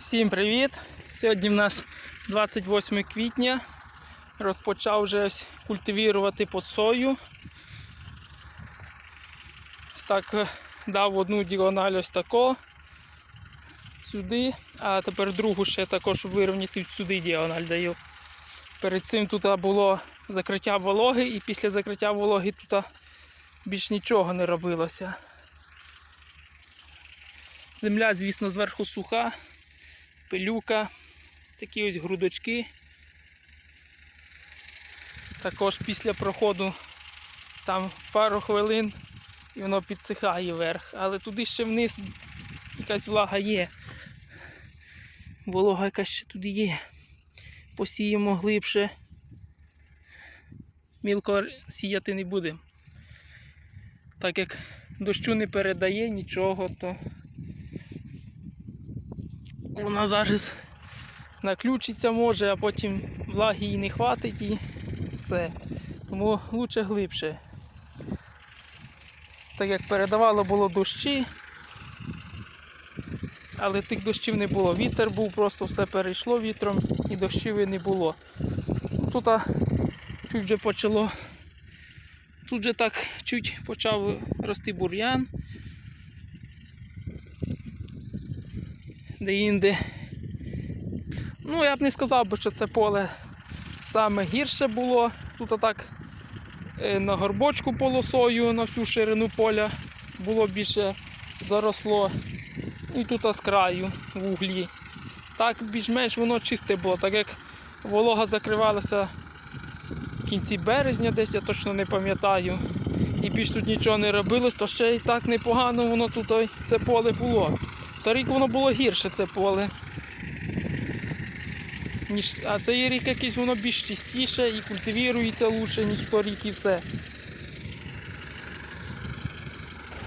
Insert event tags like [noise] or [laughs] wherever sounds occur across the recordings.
Всім привіт! Сьогодні в нас 28 квітня. Розпочав вже культивірувати под сою. Так е, дав одну діагональ ось тако сюди, а тепер другу ще також вирівняти сюди діагональ даю. Перед цим тут було закриття вологи, і після закриття вологи тут більш нічого не робилося. Земля, звісно, зверху суха, пилюка, такі ось грудочки. Також після проходу там пару хвилин і воно підсихає вверх, але туди ще вниз якась влага є. Волога якась ще туди є. Посіємо глибше. Мілко сіяти не будемо. Так як дощу не передає нічого, то вона зараз наключиться може, а потім влаги їй не хватить і все. Тому лучше глибше. Так як передавало було дощі, але тих дощів не було. Вітер був, просто все перейшло вітром і дощів і не було. Тут а, чуть вже почало. Тут же так чуть почав рости бур'ян. Де-інде. Ну, я б не сказав би, що це поле саме гірше було. Тут так е, на горбочку полосою на всю ширину поля було більше заросло. І тут з краю в углі. Так більш-менш воно чисте було, так як волога закривалася в кінці березня, десь я точно не пам'ятаю. І більш тут нічого не робилось, то ще й так непогано воно тут це поле було. Торік воно було гірше це поле. Ніж, а цей рік якийсь воно більш чистіше і культивірується лучше, ніж торік і все.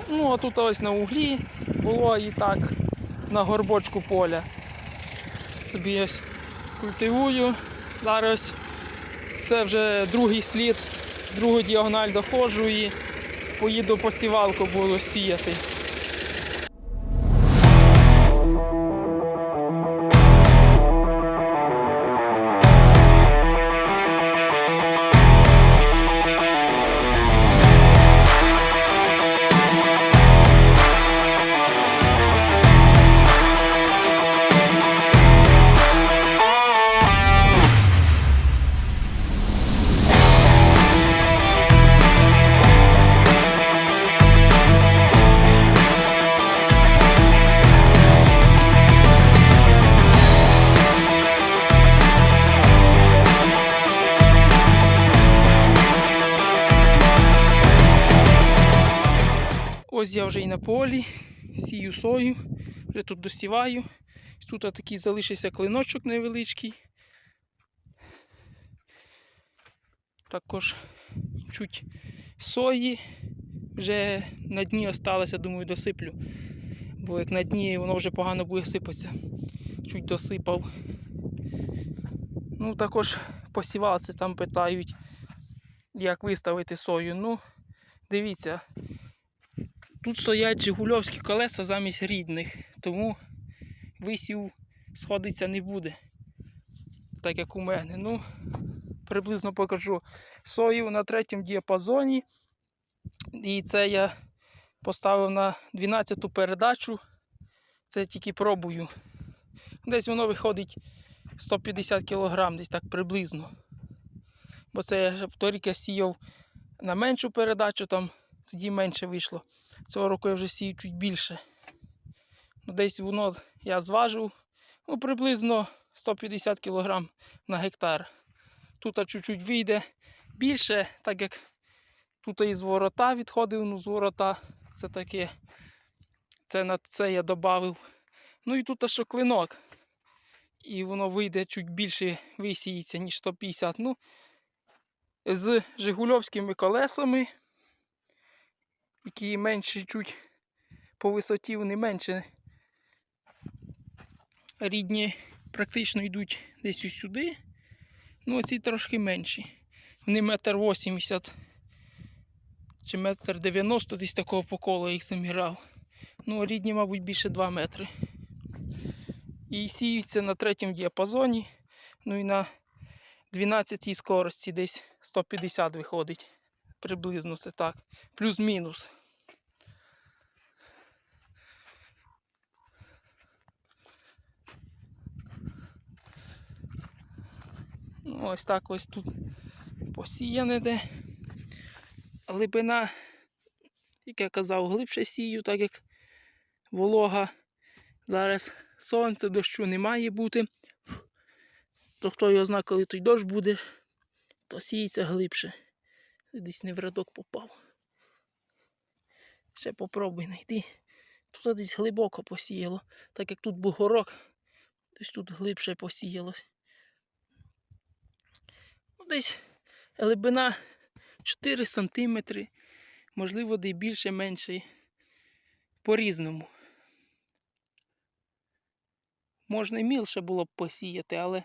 Ну, а тут ось на углі було і так на горбочку поля. Собі ось культивую. Зараз це вже другий слід, другу діагональ доходжу і поїду по сівалку буду сіяти. Ось я вже і на полі, [laughs] сію сою, вже тут досіваю. Тут такий залишився клиночок невеличкий. Також чуть сої. Вже на дні осталося, думаю, досиплю. Бо як на дні воно вже погано буде сипатися. Чуть досипав. Ну, також посівалися, там питають, як виставити сою. Ну, дивіться, Тут стоять жигульовські колеса замість рідних, тому висів сходиться не буде. Так як у мене. Ну, приблизно покажу сою на третьому діапазоні. І це я поставив на 12-ту передачу. Це тільки пробую. Десь воно виходить 150 кг, десь так приблизно. Бо це я вторік я сіяв на меншу передачу, там тоді менше вийшло. Цього року я вже сію чуть більше. Ну, Десь воно я зважив ну, приблизно 150 кг на гектар. Тут чуть-чуть вийде більше, так як тут із ворота відходив, ну з ворота це таке. Це на це я додав. Ну і тут що клинок. І воно вийде чуть більше висіється, ніж 150. Ну, з Жигульовськими колесами які менші чуть по висоті, вони менше. Рідні практично йдуть десь ось сюди. Ну оці трошки менші. Вони метр вісімдесят чи метр дев'яносто десь такого по колу їх замірав. Ну, а рідні, мабуть, більше 2 метри. І сіються на третьому діапазоні, ну і на 12 скорості десь 150 виходить. Приблизно це так. Плюс-мінус. Ну, ось так ось тут посіяне де. Глибина, як я казав, глибше сію, так як волога. Зараз сонце, дощу не має бути. То хто його знає, коли той дощ буде, то сіється глибше. Десь не в рядок попав. Ще попробуй знайти. Тут десь глибоко посіяло, так як тут бугорок, десь тут глибше посіялось. Ну, Десь глибина 4 см, можливо, де більше, менше. По-різному. Можна і мілше було б посіяти, але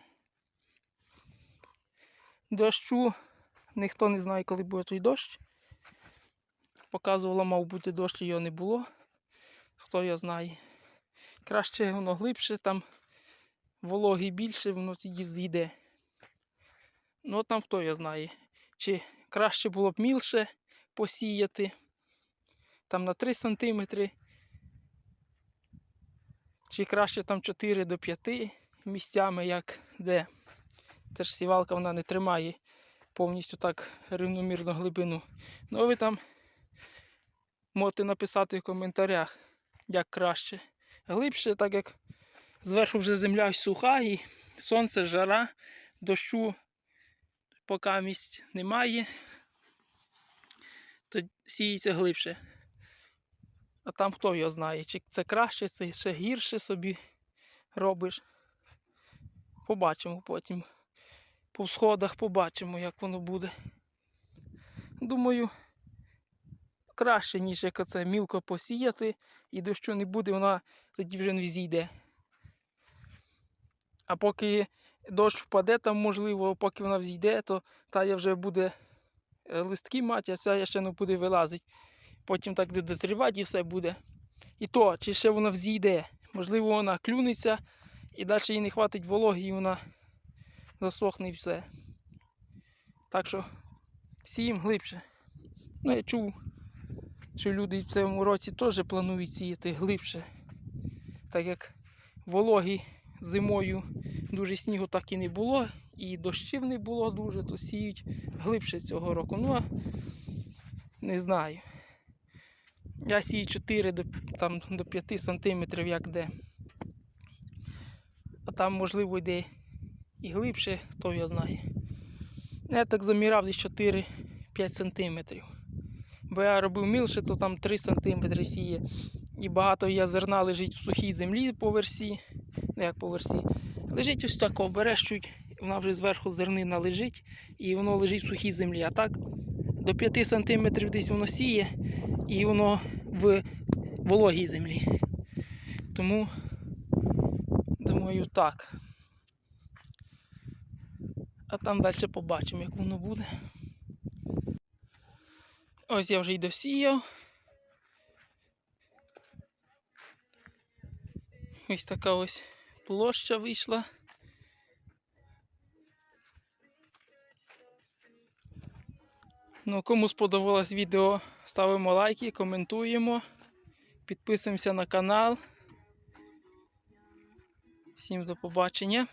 дощу ніхто не знає, коли буде той дощ. Показувало, мав бути дощ, його не було. Хто його знає. Краще воно глибше, там вологи більше, воно тоді зійде. Ну там хто його знає. Чи краще було б мілше посіяти, там на 3 см, чи краще там 4 до 5 місцями, як де. Ж сівалка вона не тримає повністю так рівномірну глибину. Ну, а ви там можете написати в коментарях, як краще. Глибше, так як зверху вже земля суха і сонце, жара, дощу поки місць немає, то сіється глибше. А там хто його знає, чи це краще, це ще гірше собі робиш. Побачимо потім. По сходах побачимо, як воно буде. Думаю, краще, ніж як оце мілко посіяти, і дощу не буде, вона тоді вже не зійде. А поки дощ впаде, там можливо, поки вона взійде, то та я вже буде е, листки мати, а ця ще не буде вилазити. Потім так буде дозрівати і все буде. І то, чи ще вона взійде. Можливо, вона клюнеться і далі їй не хватить вологи, і вона засохне і все. Так що сіємо глибше. Ну, я чув, що люди в цьому році теж планують сіяти глибше. Так як вологі зимою дуже снігу так і не було, і дощів не було дуже, то сіють глибше цього року. Ну, а не знаю. Я сію 4 до, там, до 5 сантиметрів, як де. А там, можливо, йде і глибше, хто його знає. Я так заміряв десь 4-5 сантиметрів. Бо я робив мілше, то там 3 сантиметри сіє. І багато я зерна лежить в сухій землі по версі. Ну як по версі. Лежить ось так, береш чуть, вона вже зверху зернина лежить, і воно лежить в сухій землі. А так до 5 сантиметрів десь воно сіє, і воно в вологій землі. Тому думаю так. А там далі побачимо, як воно буде. Ось я вже й досіяв. Ось така ось площа вийшла. Ну, кому сподобалось відео, ставимо лайки, коментуємо, підписуємося на канал. Всім до побачення.